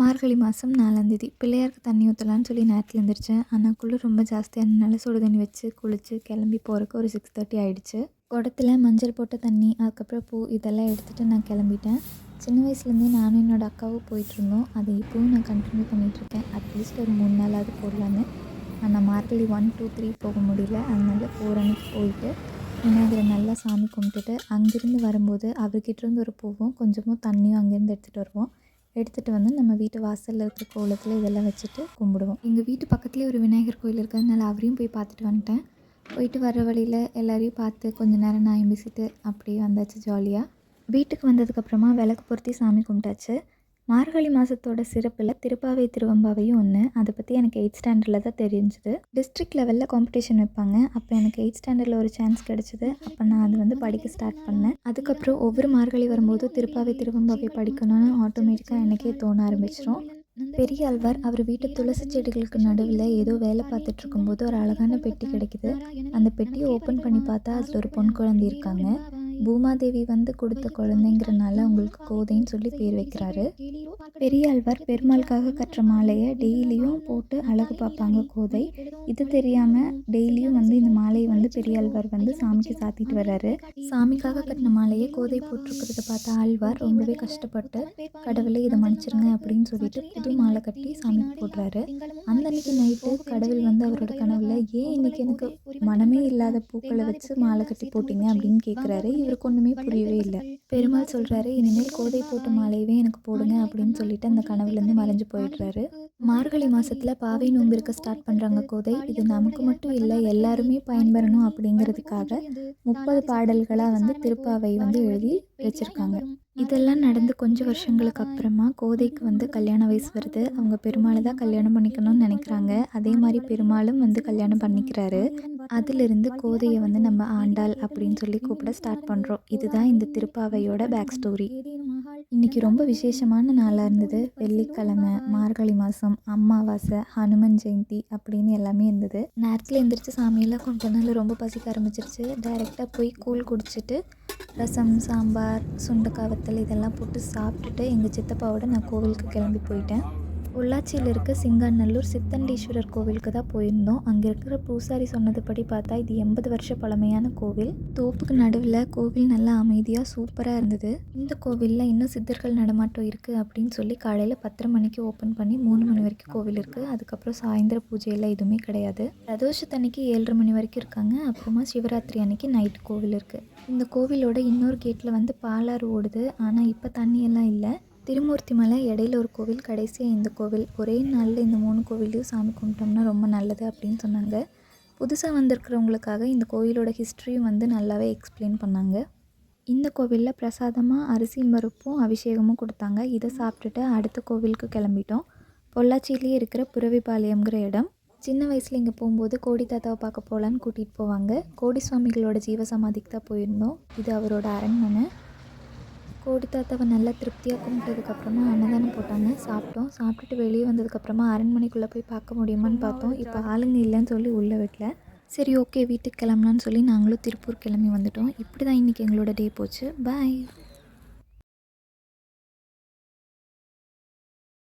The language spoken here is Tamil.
மார்கழி மாதம் நாலாந்தேதி பிள்ளையாருக்கு தண்ணி ஊற்றலான்னு சொல்லி நேரத்தில் எழுந்திரிச்சேன் ஆனால் குளிர் ரொம்ப ஜாஸ்தியாக சுடு தண்ணி வச்சு குளித்து கிளம்பி போகிறக்கு ஒரு சிக்ஸ் தேர்ட்டி ஆகிடுச்சு குடத்துல மஞ்சள் போட்ட தண்ணி அதுக்கப்புறம் பூ இதெல்லாம் எடுத்துகிட்டு நான் கிளம்பிட்டேன். சின்ன வயசுலேருந்தே நானும் என்னோடய அக்காவும் போயிட்டுருந்தோம் அதை இப்போவும் நான் கண்டினியூ பண்ணிகிட்ருக்கேன் அட்லீஸ்ட் ஒரு மூணு நாளாவது போடலான்னு. ஆனால் மார்கழி ஒன் டூ த்ரீ போக முடியல. அதனால ஃபோர் அன்னைக்கு போயிட்டு விநாயகரை நல்லா சாமி கும்பிட்டுட்டு அங்கேருந்து வரும்போது அவர்கிட்டேருந்து ஒரு பூவும் கொஞ்சமும் தண்ணியும் அங்கேருந்து எடுத்துகிட்டு வருவோம். எடுத்துகிட்டு வந்து நம்ம வீட்டு வாசலில் இருக்கிற கோலத்தில் இதெல்லாம் வச்சுட்டு கும்பிடுவோம். எங்கள் வீட்டு பக்கத்துலேயே ஒரு விநாயகர் கோயில் இருக்கிறதுனால அவரையும் போய் பார்த்துட்டு வந்துட்டேன். போயிட்டு வர வழியில் எல்லாரையும் பார்த்து கொஞ்ச நேரம் நான் எம்பிசிட்டு அப்படியே வந்தாச்சு ஜாலியாக வீட்டுக்கு வந்ததுக்கப்புறமா விளக்கு பொருத்தி சாமி கும்பிட்டாச்சு. மார்கழி மாதத்தோட சிறப்பில் திருப்பாவை திருவம்பாவையும் ஒன்று அதை பற்றி எனக்கு எயிட் ஸ்டாண்டர்டில் தான் தெரிஞ்சுது. டிஸ்ட்ரிக்ட் லெவலில் காம்படிஷன் வைப்பாங்க. அப்போ எனக்கு எயிட் ஸ்டாண்டர்டில் ஒரு சான்ஸ் கிடச்சிது. அப்போ நான் அது வந்து படிக்க ஸ்டார்ட் பண்ணேன். அதுக்கப்புறம் ஒவ்வொரு மார்கழி வரும்போது திருப்பாவை திருவம்பாவை படிக்கணும்னு ஆட்டோமேட்டிக்காக எனக்கே தோண ஆரம்பிச்சிடும் பெரிய ஆழ்வார் அவர் வீட்டு துளசி செடிகளுக்கு நடுவில் ஏதோ வேலை பார்த்துட்டு இருக்கும்போது ஒரு அழகான பெட்டி கிடைக்குது. அந்த பெட்டியை ஓப்பன் பண்ணி பார்த்தா அதில் ஒரு பொன் குழந்தை இருக்காங்க. பூமாதேவி வந்து கொடுத்த குழந்தைங்கிறனால அவங்களுக்கு கோதைன்னு சொல்லி பேர் வைக்கிறாரு. பெரியாழ்வார் பெருமாளுக்காக கட்டுற மாலையை டெய்லியும் போட்டு அழகு பார்ப்பாங்க கோதை. இது தெரியாமல் டெய்லியும் வந்து இந்த மாலையை வந்து பெரியாழ்வார் வந்து சாமிக்கு சாத்திட்டு வர்றாரு. சாமிக்காக கட்டின மாலையை கோதை போட்டிருக்கிறத பார்த்த ஆழ்வார் ரொம்பவே கஷ்டப்பட்டு கடவுளை இதை மன்னிச்சிருங்க அப்படின்னு சொல்லிட்டு புது மாலை கட்டி சாமிக்கு போடுறாரு. அந்த அன்னைக்கு நைட்டு கடவுள் வந்து அவரோட கனவுல ஏன் இன்னைக்கு எனக்கு மனமே இல்லாத பூக்களை வச்சு மாலை கட்டி போட்டீங்க அப்படின்னு கேட்குறாரு இவருக்கு ஒன்றுமே புரியவே இல்லை. பெருமாள் சொல்கிறாரு இனிமேல் கோதை போட்ட மாலையவே எனக்கு போடுங்க அப்படின்னு சொல்லிட்டு அந்த கனவுலேருந்து மறைஞ்சு போயிடுறாரு. மார்கழி மாதத்தில் பாவை நோன்பு இருக்க ஸ்டார்ட் பண்ணுறாங்க கோதை. இது நமக்கு மட்டும் இல்லை எல்லாருமே பயன்பெறணும் அப்படிங்கிறதுக்காக முப்பது பாடல்களாக வந்து திருப்பாவை வந்து எழுதி வச்சுருக்காங்க. இதெல்லாம் நடந்து கொஞ்சம் வருஷங்களுக்கு அப்புறமா கோதைக்கு வந்து கல்யாண வயசு வருது. அவங்க பெருமாளை தான் கல்யாணம் பண்ணிக்கணும்னு நினைக்கிறாங்க. அதே மாதிரி பெருமாளும் வந்து கல்யாணம் பண்ணிக்கிறாரு. அதிலிருந்து கோதையை வந்து நம்ம ஆண்டாள் அப்படின்னு சொல்லி கூப்பிட ஸ்டார்ட் பண்ணுறோம் இதுதான் இந்த திருப்பாவையோட பேக் ஸ்டோரி இன்றைக்கி ரொம்ப விசேஷமான நாளாக இருந்தது. வெள்ளிக்கிழமை மார்கழி மாதம் அமாவாசை ஹனுமன் ஜெயந்தி அப்படின்னு எல்லாமே இருந்தது. நேரத்தில் எழுந்திரிச்சு சாமியெல்லாம் கொண்டு ரொம்ப பசிக்க ஆரம்பிச்சிருச்சு. டைரெக்டாக போய் கூழ் குடிச்சிட்டு ரசம் சாம்பார் சுண்டக்காய் வத்தல் இதெல்லாம் போட்டு சாப்பிட்டுட்டு எங்கள் சித்தப்பாவோட நான் கோவிலுக்கு கிளம்பி போயிட்டேன். பொள்ளாச்சியில் இருக்க சிங்காநல்லூர் சித்தண்டீஸ்வரர் கோவிலுக்கு தான் போயிருந்தோம். அங்கே இருக்கிற பூசாரி சொன்னதுபடி பார்த்தா இது எண்பது வருஷ பழமையான கோவில். தோப்புக்கு நடுவில் கோவில் நல்லா அமைதியாக சூப்பராக இருந்தது. இந்த கோவிலில் இன்னும் சித்தர்கள் நடமாட்டம் இருக்குது அப்படின்னு சொல்லி காலையில் பத்தரை மணிக்கு ஓப்பன் பண்ணி மூணு மணி வரைக்கும் கோவில் இருக்குது அதுக்கப்புறம் சாயந்தர பூஜையெல்லாம் எதுவுமே கிடையாது. பிரதோஷத்தன்னைக்கு ஏழரை மணி வரைக்கும் இருக்காங்க. அப்புறமா சிவராத்திரி அன்னைக்கு நைட் கோவில் இருக்குது இந்த கோவிலோட இன்னொரு கேட்டில் வந்து பாலாறு ஓடுது. ஆனால் இப்போ தண்ணியெல்லாம் இல்லை. திருமூர்த்தி மலை இடையில ஒரு கோவில் கடைசியாக இந்த கோவில். ஒரே நாளில் இந்த மூணு கோவிலையும் சாமி கும்பிட்டோம்னா ரொம்ப நல்லது அப்படின்னு சொன்னாங்க. புதுசாக வந்திருக்கிறவங்களுக்காக இந்த கோவிலோட ஹிஸ்ட்ரியும் வந்து நல்லாவே எக்ஸ்பிளைன் பண்ணாங்க. இந்த கோவிலில் பிரசாதமாக அரிசி மறுப்பும் அபிஷேகமும் கொடுத்தாங்க. இதை சாப்பிட்டுட்டு அடுத்த கோவிலுக்கு கிளம்பிட்டோம். பொள்ளாச்சியிலேயே இருக்கிற புறவிபாளையம்ங்கிற இடம். சின்ன வயசில் இங்கே போகும்போது கோடி தாத்தாவை பார்க்க போகலான்னு கூட்டிகிட்டு போவாங்க. கோடி சுவாமிகளோட ஜீவசமாதிக்கு தான் போயிருந்தோம். இது அவரோட அரண்மனை. கோடி தாத்தாவை நல்லா திருப்தியாக கும்பிட்டதுக்கப்புறமா அன்னதானம் போட்டாங்க. சாப்பிட்டோம். சாப்பிட்டுட்டு வெளியே வந்ததுக்கப்புறமா அரண்மனைக்குள்ளே போய் பார்க்க முடியுமான்னு பார்த்தோம். இப்போ ஆளுங்க இல்லைன்னு சொல்லி உள்ளே வீட்டில் சரி ஓகே வீட்டுக்கு கிளம்பலான்னு சொல்லி நாங்களும் திருப்பூர் கிளம்பி வந்துட்டோம். இப்படி தான் இன்றைக்கி எங்களோட டே போச்சு. பாய்